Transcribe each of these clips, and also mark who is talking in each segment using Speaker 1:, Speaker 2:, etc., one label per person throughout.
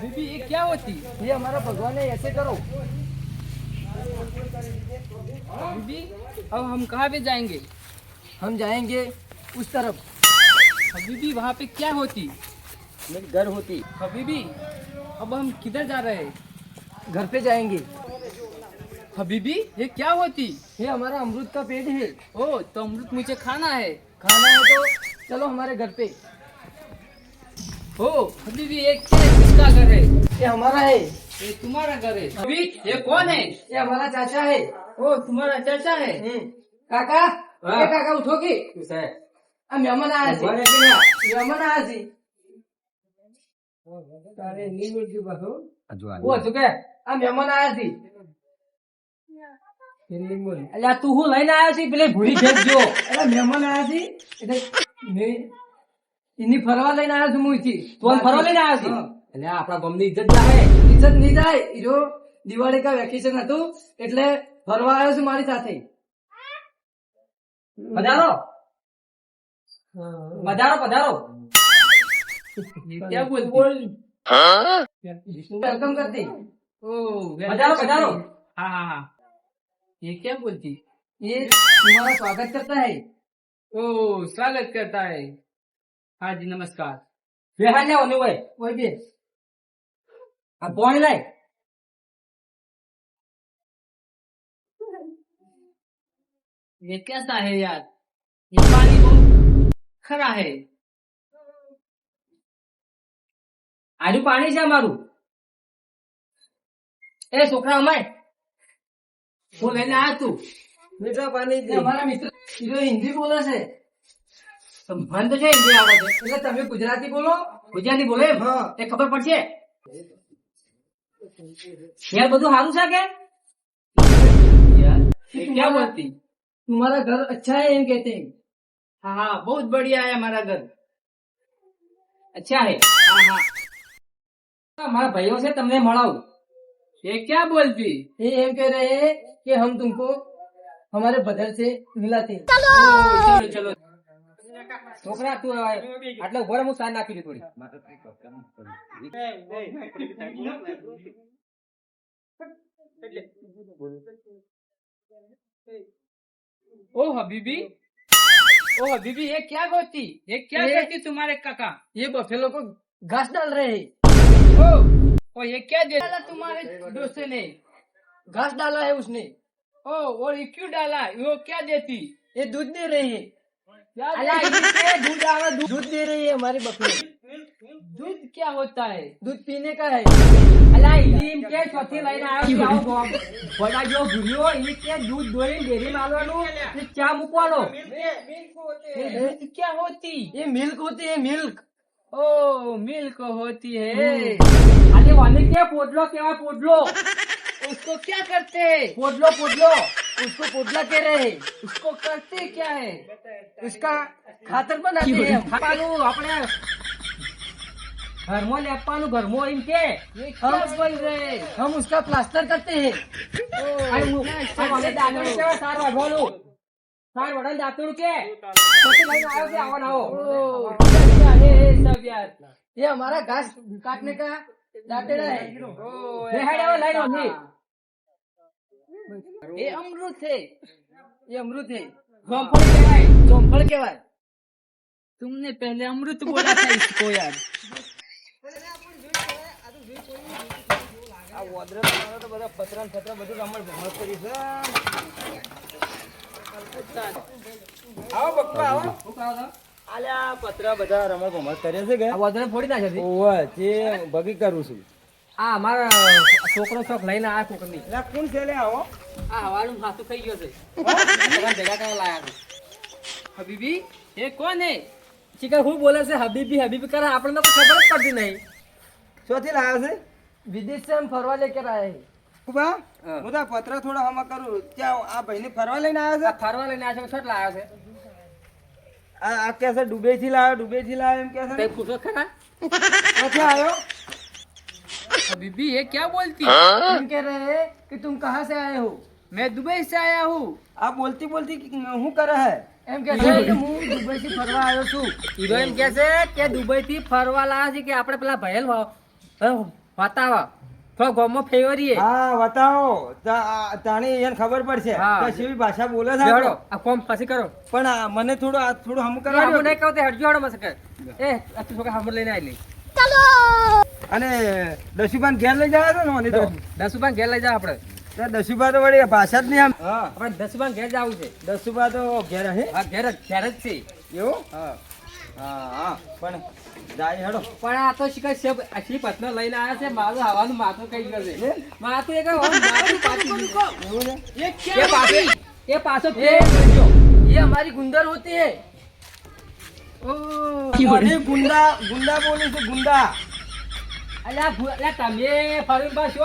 Speaker 1: बीबी ये क्या होती?
Speaker 2: ये हमारा भगवान है, ऐसे करो।
Speaker 1: बीबी अब हम कहाँ पे जाएँगे?
Speaker 2: हम जाएँगे उस तरफ़।
Speaker 1: बीबी वहाँ पे क्या होती?
Speaker 2: मेरी घर होती।
Speaker 1: हबीबी अब हम किधर जा रहे हैं?
Speaker 2: घर पे जाएँगे।
Speaker 1: हबीबी ये क्या होती?
Speaker 2: ये हमारा अमरूद का पेड़ है।
Speaker 1: ओ तो अमृत मुझे खाना है।
Speaker 2: खाना है तो चलो हमारे घर पे।
Speaker 1: ओ हबीबी ये क्या किसका घर है?
Speaker 2: ये हमारा है।
Speaker 1: ये तुम्हारा घर है। अभी ये कौन है?
Speaker 2: ये हमारा चाचा है।
Speaker 1: ओ तुम्हारा चाचा है?
Speaker 2: हम्म। काका
Speaker 1: हाँ।
Speaker 2: काका उठो की। આ મહેમાન આયા છે. મહેમાન આયા છે. તારે નીલું પાછું. ઓ શું કે? આ મહેમાન આયા છે.
Speaker 1: અલ્યા તું હું લઈને આવ્યો છે? પેલે ભૂરી ફેંકજો
Speaker 2: અરે મહેમાન આયા છે? એટલે એની ફરવા લઈને આવ્યો છું હું અહીંથી.
Speaker 1: તું ફરવા લઈને આવ્યો છે? એટલે આપણા ગમની ઇજ્જત જાય
Speaker 2: ઇજ્જત નહીં જાય. હીરો દિવાળી કા વેકેશન હતું એટલે ફરવા આવ્યો છું મારી સાથે.
Speaker 1: પધારો પધારો પધારો ये क्या बोलती
Speaker 2: વેલકમ કરતી
Speaker 1: ओ
Speaker 2: पधारो, पधारो।
Speaker 1: हाँ हाँ हाँ ये क्या बोलती
Speaker 2: ये तुम्हारा स्वागत करता है
Speaker 1: ओ स्वागत करता है हाँ जी नमस्कार
Speaker 2: બેહાડ જાઓ ને ઓય ઓય બે આ પાણી લાય
Speaker 1: ये कैसा है यार ये पानी ખરા હે.
Speaker 2: આજુ પાણી છે મારું એ છોકરા અમાય.
Speaker 1: હું લઈને આ તું.
Speaker 2: મીઠા પાણી અમારા મિત્ર હિન્દી બોલે છે.
Speaker 1: મન તો છે હિન્દી આવડે છે.
Speaker 2: એટલે તમે ગુજરાતી બોલો.
Speaker 1: ગુજરાતી બોલે એ ખબર પડશે? યાર બધું સારું છે કે? ક્યાં બોલતી? તમારા ઘર
Speaker 2: અચ્છા એમ કહેતે. है एम कहते हैं
Speaker 1: हाँ हाँ बहुत बढ़िया है हमारा घर अच्छा है हाँ हाँ
Speaker 2: हमारा भाइयों से तुमने मड़ाओ
Speaker 1: ये क्या बोलती
Speaker 2: ये एम कह रहे हैं कि हम तुमको हमारे बदल से मिलाते हैं
Speaker 1: ओ, चलो चलो
Speaker 2: છોકરા તું આટલે ઉભો રહે, હું સાન નાખી દઉં થોડી
Speaker 1: ओ हबीबी ओ हबीबी ये क्या बोलती ये क्या
Speaker 2: ये-
Speaker 1: करती तुम्हारे काका
Speaker 2: ये बफेलो को घास डाल रहे हैं
Speaker 1: ओ ओ ये क्या दे डाला तुम्हारे दोस्त ने
Speaker 2: घास डाला है उसने
Speaker 1: ओ और ये क्यों डाला वो क्या देती
Speaker 2: ये दूध दे रही है
Speaker 1: क्या
Speaker 2: अला
Speaker 1: देती?
Speaker 2: इससे दूध आवा दूध दूध दे रही है हमारे बकरे
Speaker 1: दूध क्या होता है
Speaker 2: दूध पीने का है
Speaker 1: અલા ઈમ કે ચોથી લઈને આવ્યો છે, આવો ગોમ. ભલા જો ભૂલ્યો ઈ કે દૂધ દોઈને ડેરીમાં આલવાનું ને ચા મૂકવાનો ये दूध क्या होती
Speaker 2: ये मिल्क होती है मिल्क
Speaker 1: ओ मिल्क होती है
Speaker 2: अरे वाले क्या पोडलो क्या पोडलो
Speaker 1: उसको क्या करते हैं
Speaker 2: पोडलो पोडलो उसको पोडला कह रहे हैं
Speaker 1: उसको करते क्या है
Speaker 2: उसका खातर बनाते हैं हम।
Speaker 1: घर में लेपानु घर इनके हम बोल रहे
Speaker 2: हम उसका प्लास्टर करते हैं सार वाढवालो सार वडल दातूर के आओ के
Speaker 1: आओ ना हो सब यार
Speaker 2: ये हमारा घास काटने का दातेड़ा है लाइन होगी
Speaker 1: ये अमृत है
Speaker 2: ये अमृत है
Speaker 1: जोमफल कहवाय
Speaker 2: जोमफल कहवाय
Speaker 1: तुमने पहले अमृत बोला था इसको यार
Speaker 2: છોકરો છોક લઈને આ કોકની.
Speaker 3: એટલે કોણ છે? લે
Speaker 2: આ હવાનું હાથું થઈ ગયો છે. તમારા છે.
Speaker 1: હબીબી એ કોણ હે
Speaker 2: શિકાર હું બોલે છે હબીબી હબીબી કરે આપણને તો ખબર જ પડતી નહીં.
Speaker 3: શોથી લાયા છે?
Speaker 2: વિદેશ से हम फरवा लेकर आए हैं
Speaker 3: કુબા
Speaker 2: હા.
Speaker 3: હું તો આ પતરા થોડા હમા કરું ત્યાં આ ભાઈને ફરવા લઈને આવ્યો
Speaker 2: આ ફરવા લઈને આ છે છોટ લાયા છે
Speaker 3: છે આ આ કે છે દુબઈ થી લાવ્યો દુબઈ થી લાવ્યો એમ કે છે
Speaker 4: કઈ
Speaker 3: ને?
Speaker 4: પૂછો ખરા
Speaker 3: ક્યાંથી આવ્યો
Speaker 1: बीबी ये क्या बोलती
Speaker 4: तुम कह रहे हैं कि तुम कहाँ से आए हो
Speaker 1: मैं दुबई से आया हूँ
Speaker 3: આ બોલતી બોલતી શું કરે હે
Speaker 4: એમ કે છે કે હું દુબઈ થી ફરવા આવ્યો છું હીરો એમ કે છે કે દુબઈ થી ફરવા લાવ્યા છે કે આપણે પેલા ભયેલ વાતાવા. થોડો ગામમાં ફેવરીએ
Speaker 3: હા વતાવો. તા- તાણી એને ખબર પડશે. કે શિવી ભાષા બોલે છે
Speaker 4: બેહડો આ કોમ પછી કરો.
Speaker 3: પણ આ મને થોડું આ થોડું હમ
Speaker 4: આવું
Speaker 3: હું
Speaker 4: નહીં કહું તે હડજો હડો મસ્ત એ આ તું છોકરા હામર લઈને ચાલો!
Speaker 3: અને દસુભાન ઘેર લઈ જાવ છે ને મને તો.
Speaker 4: દસુભાન ઘેર લઈ જાવ આપણે.
Speaker 3: તો દસુભા તો વળી ભાષા જ નહીં આમ. હા.
Speaker 4: આપણે દસુભાન ઘેર જવું છે.
Speaker 3: દસુભા તો ઘેર હે.
Speaker 4: હા ઘેર જ ઘેર જ છે.
Speaker 3: એવું?
Speaker 4: હા.
Speaker 3: પણ જાય હેડો.
Speaker 4: પણ આ તો શીખ છે આખી પત્ન લઈને આવ્યા છે? મારું આવવાનું માથું કઈ કરશે માથું એક એ પાછી એ પાછો એ અમારી ગુંદર હોતી હે.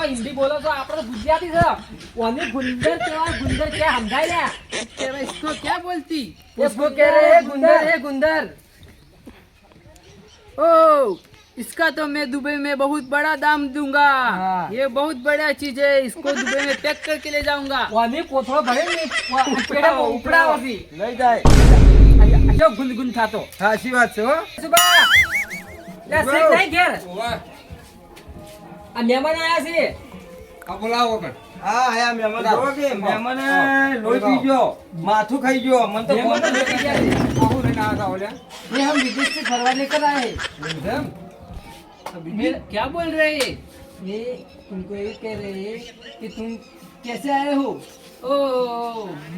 Speaker 4: હિન્દી બોલો છો આપણે ગુજરાતી છે. ઓને ગુંદર કેવા ગુંદર કે બોલતી? ગુંદર ગુંદર.
Speaker 1: ओ इसका तो मैं दुबई में बहुत बड़ा दाम दूंगा
Speaker 4: हाँ।
Speaker 1: ये बहुत बड़ा चीज है इसको दुबई में पैक करके ले जाऊंगा
Speaker 4: ઓની કોથળો ભરે ને પેડા ઉપડાવતી
Speaker 3: લઈ જાય
Speaker 4: અજો ગુંદ ગુંદ થાતો
Speaker 3: સાચી વાત છે હો
Speaker 4: સુબા લે શેખ નહીં ઘેર આ મહેમાન આયા છે
Speaker 3: હા આયા મહેમાન જો કે મહેમાને લોહી પી ગયો માથું ખાઈ ગયો મને તો
Speaker 4: મહેમાન
Speaker 3: ફોન
Speaker 4: તો
Speaker 3: કરી
Speaker 4: લઈ ગયા છે.
Speaker 3: આવું લઈને આવ્યા હતા ઓલે
Speaker 4: ये हम विदेश से घरवा लेकर आए
Speaker 3: એમ?
Speaker 1: बीबी क्या बोल रहे हैं
Speaker 4: ये तुमको ये कह रहे हैं कि तुम कैसे आए हो
Speaker 1: ओ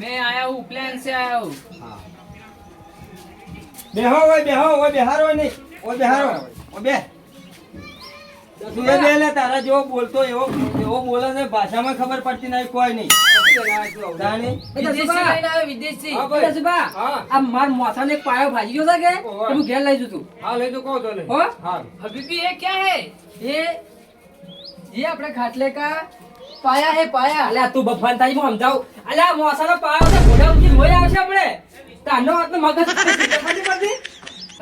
Speaker 1: मैं आया हूँ प्लेन से आया हूँ
Speaker 3: બેહો ઓય બેહો ઓય બેહારો ઓય નહીં ઓય બેહારો ઓય બે તું એ બે લે તારા જેવો બોલતો એવો એવો બોલે છે ભાષામાં ખબર પડતી નહીં કોઈ નહીં
Speaker 4: આ માર મોસાને પાયો ભાજી ગયો છે કે? હું ઘેર લઈ જતું
Speaker 3: હા લઈ તો કહો તો
Speaker 4: હો?
Speaker 3: હબીબી
Speaker 1: એ ક્યાં હે? એ
Speaker 4: ये આપણે ખાટલે કા પાયા હે પાયા. અલ્યા તું બફાન તાઈ હું સમજાવ? અલ્યા મોસાનો પાયો છે ઘોડા ઉઠી ધોઈ આવશે આપણે. તાનો હાથ મગજ ખાલી પડતી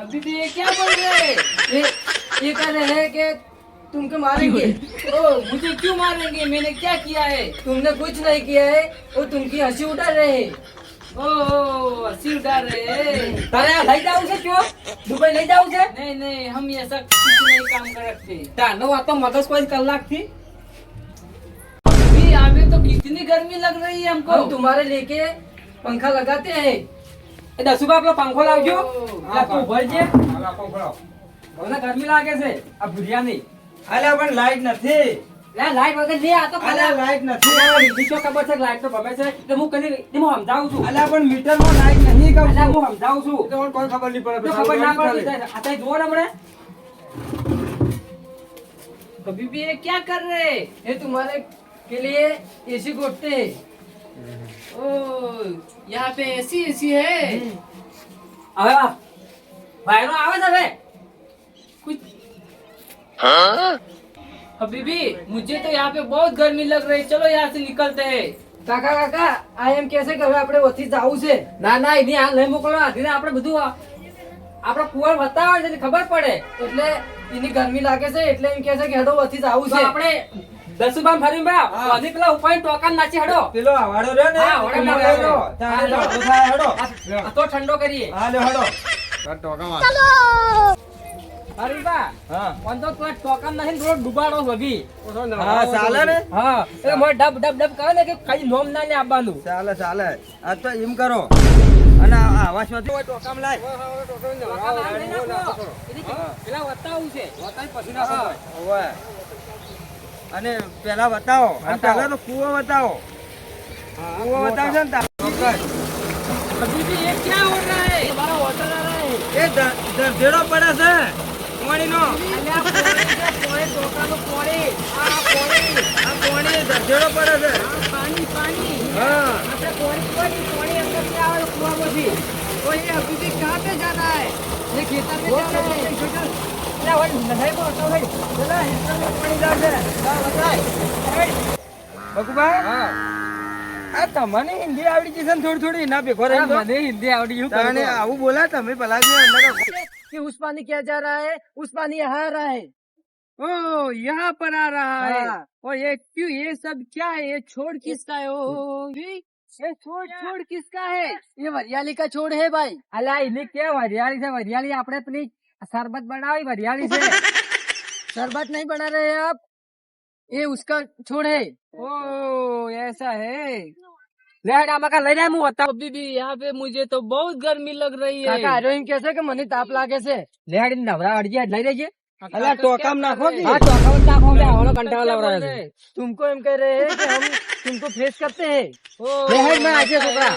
Speaker 1: હબીબી એ ક્યાં બોલ?
Speaker 4: રે એ એ કહે છે કે तुमको मारेंगे
Speaker 1: ओ मुझे क्यों मारेंगे मैंने क्या किया है
Speaker 4: तुमने कुछ नहीं किया है वो तुमकी हंसी उड़ा रहे हैं
Speaker 1: ओ हंसी उड़ा रहे हैं
Speaker 4: તારે આ લઈ જાવું છે ક્યો દુબઈ લઈ જાવું છે
Speaker 1: नहीं नहीं हम ऐसा कुछ नहीं काम करते
Speaker 4: તાનો આ તો મગજ કોઈ કલાક થી
Speaker 1: बीबी अभी तो कितनी गर्मी लग रही है हमको
Speaker 4: हम तुम्हारे लेके पंखा लगाते हैं એ દસુબા આપણો પંખો લાવજો આ તું ભરજે મને ગરમી લાગે છે આ ભુરિયાની
Speaker 3: અલ્યા પણ લાઈટ નથી
Speaker 4: લે લાઈટ વગર નહીં આ તો
Speaker 3: અલ્યા
Speaker 4: ખાલી
Speaker 3: લાઈટ નથી
Speaker 4: બીજો ખબર છે કે લાઈટ તો ગમે છે એટલે હું કરી એટલે હું સમજાવું છું
Speaker 3: અલ્યા પણ મીટરમાં લાઈટ નહીં કહું
Speaker 4: એટલે
Speaker 3: છું
Speaker 4: હું સમજાવું છું
Speaker 3: તો પણ કોઈ ખબર નહીં પડે
Speaker 4: તો ખબર ના પડે આ તઈ જુઓ ને હમણે
Speaker 1: तो बीबी ये क्या कर रहे हैं
Speaker 4: ये तुम्हारे के लिए एसी गोटते हैं
Speaker 1: ओ यहाँ पे ऐसी ऐसी है
Speaker 4: હવે આ વાયરો આવે છે હવે
Speaker 1: कुछ अब बीबी मुझे तो यहाँ पे बहुत गर्मी लग रही है चलो यहाँ से निकलते हैं
Speaker 4: કાકા કાકા આ એમ કહે છે કે હવે આપણે ઓથી જવું છે ના ના એની આ લઈ મોકલો આધીને આપણે બધું આ- આપણે કુંવર બતાવે છે એટલે ખબર પડે એટલે એની ગરમી લાગે છે એટલે એમ કહે છે કે હેડો ઓથી જવું છે આપણે દસુબામ ફરી બા ઓથી પેલા ઉપાય ટોકન નાચી હેડો
Speaker 3: પેલો આવાડો રહ્યો ને
Speaker 4: હા, વડો
Speaker 3: એમાં
Speaker 4: રહ્યો.
Speaker 3: રહેલો. ત્યાં ઝઘડો થાય હેડો
Speaker 4: આ- આ તો ઠંડો કરીએ
Speaker 3: હા લ્યો હેડો
Speaker 4: ફરી હરીબા પેલા ટોકન
Speaker 3: નાખીને તો એમ કરો. અને આવાસ
Speaker 4: પેલા છે.
Speaker 3: બતાવો પેલા તો કૂવો બતાવો કૂવો બતાવશે ને
Speaker 1: બીજી
Speaker 3: એ ક્યાં ઓર્ડર પડે છે. મોંઘવાણી નો ધજેડો પડે છે.
Speaker 4: પાણી પાણી.
Speaker 3: હા.
Speaker 4: આપણે પોણી પડી પોણી અંદર આવે
Speaker 1: કુવા પછી તો એ અભી થી જાના હે
Speaker 4: ये खेतर में जाना है ना भाई नहीं को तो भाई चला हिस्सा में पानी डाल दे
Speaker 3: हां बताए
Speaker 4: હા.
Speaker 3: આ તમને હિન્દી આવડી છે ને થોડી થોડી? ના ભેખો
Speaker 2: મને હિન્દી આવડી
Speaker 3: ગયું આવું બોલા તમે ભલા જો
Speaker 2: कि उस पानी क्या जा रहा है? उस्मानी यहाँ आ रहा है।
Speaker 1: ओ यहाँ पर आ रहा हाँ।
Speaker 2: है।
Speaker 1: और ये क्यों ये सब क्या है? ये छोड़ किसका है? ओ
Speaker 2: ये छोड़ छोड़ किसका है? ये वरियाली का छोड़ है भाई।
Speaker 4: अला इन्हें क्या वरियाली से वरियाली आपने अपनी शरबत बनाई वरियाली से?
Speaker 2: शरबत नहीं बना रहे आप। ये उसका छोड़ है।
Speaker 1: ओ ऐसा है?
Speaker 4: લેડ આમાં કા લઈ જાય હું હતા
Speaker 1: દીદી યહાં પે મુજે તો બહુ ગરમી લગ રહી હે
Speaker 2: કાકા હિરોઈન કહે છે કે મને તાપ લાગે છે
Speaker 4: લેડ નવરા અડજી લઈ જઈએ
Speaker 3: અલા ટોકામ નાખો કે
Speaker 4: હા ટોકામ નાખો મે આવનો કંટાળો લગ
Speaker 2: રહ્યો છે તુમકો એમ કહે રહે હે કે હમ તુમકો ફેસ
Speaker 1: કરતે
Speaker 4: હે લેડ મે આજે છોકરા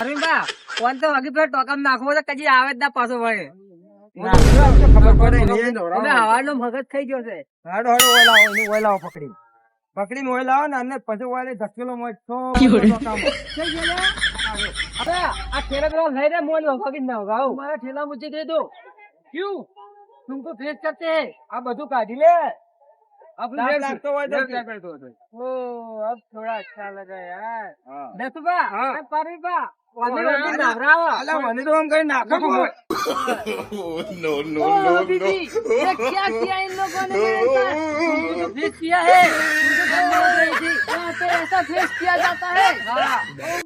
Speaker 4: અરવિંદ બા કોણ તો હગી પર ટોકામ નાખો તો કજી આવે જ ના પાછો વળે
Speaker 3: ખબર પડે
Speaker 4: હવાનો મગજ થઈ ગયો છે
Speaker 3: હાડો હાડો ઓલા ઓલા પકડી પકડી પકડીને ઓલાવો ને અને પછી ઓલે ધકેલો મોય છો ટોકામ
Speaker 4: અરે આ ખેડે પેલો લઈ રે મોન વગી ના વગાવ
Speaker 2: तुम्हारा ठेला मुझे दे दो
Speaker 4: ક્યું
Speaker 2: तुमको फेस करते हैं
Speaker 4: આ બધું કાઢી લે
Speaker 2: अब
Speaker 3: તાપ લાગતો હોય તો
Speaker 4: ઓ અબ થોડા અચ્છા લગા યાર
Speaker 3: હા.
Speaker 4: દસુબા
Speaker 3: હા.
Speaker 4: અને પારુબા વાંધો
Speaker 3: અલા,
Speaker 4: નથી, નવરાવો.
Speaker 3: અલા મને તો આમ કઈ નાખો છો.
Speaker 2: ओ दीदी ये क्या किया इन लोगों ने मेरे साथ तुमको तो फेस किया है तुमको तो बोल रही थी यहाँ पे ऐसा फेस किया जाता है ओ,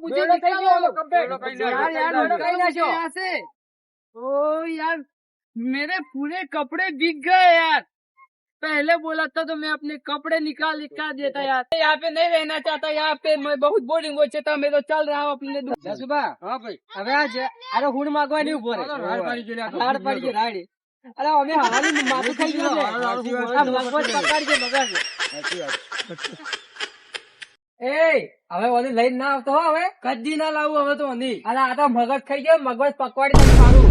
Speaker 2: मुझे
Speaker 4: દોડો થઈ ગયો,
Speaker 2: निकालो
Speaker 4: complete.
Speaker 3: દોડો કઈ
Speaker 4: યાર, યાર, દોડો કઈ નાખ્યો.
Speaker 1: यहाँ से ओ यार मेरे पूरे कपड़े बिक गए यार पहले बोला था तो मैं अपने कपड़े निकाल निकाल देता यार यहाँ पे नहीं रहना चाहता यहाँ पे मैं बहुत बोरिंग हो जाता मैं तो चल रहा हूँ अपने दु-
Speaker 4: દસુબા
Speaker 3: હા ભાઈ
Speaker 4: હવે આ જે આનો હુંડ માંગવા નહીં ઉભો રહે.
Speaker 3: રાડ પાડી ગયેલી આ તો.
Speaker 4: રાડ પાડી ગઈ, રાડ. અરે અમે હવાની માથું ખાઈ ગયું છે.
Speaker 3: સાચી વાત
Speaker 4: આ
Speaker 3: છે.
Speaker 4: મગજ પકડી છે, મગજ.
Speaker 3: સાચી વાત.
Speaker 4: એ હવે ઓલી લઈને ના આવતો હો હવે
Speaker 2: કદી ના લાવું હવે તો અંધી
Speaker 4: અરે આ તો મગજ ખાઈ ગયો મગજ પકવાડી દે મારું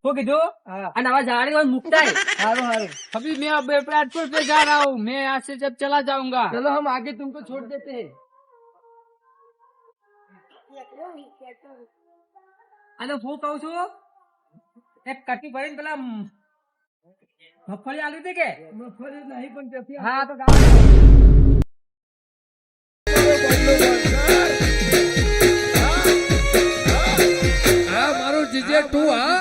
Speaker 4: શું કીધું
Speaker 2: હા
Speaker 4: અને હવે જાણી હોય મુકતાય
Speaker 2: हारो हारो
Speaker 1: अभी मैं अब प्लेटफॉर्म पे जा रहा हूँ मैं यहाँ से जब चला जाऊंगा
Speaker 2: चलो हम आगे तुमको छोड़ देते हैं
Speaker 4: અને હું કઉ છું એક કટી ભરીને પેલા મ- મગફળી આલી હતી કે
Speaker 2: મગફળી નહીં પણ ત્યાંથી
Speaker 4: હા તો ગાવા દે. atuar.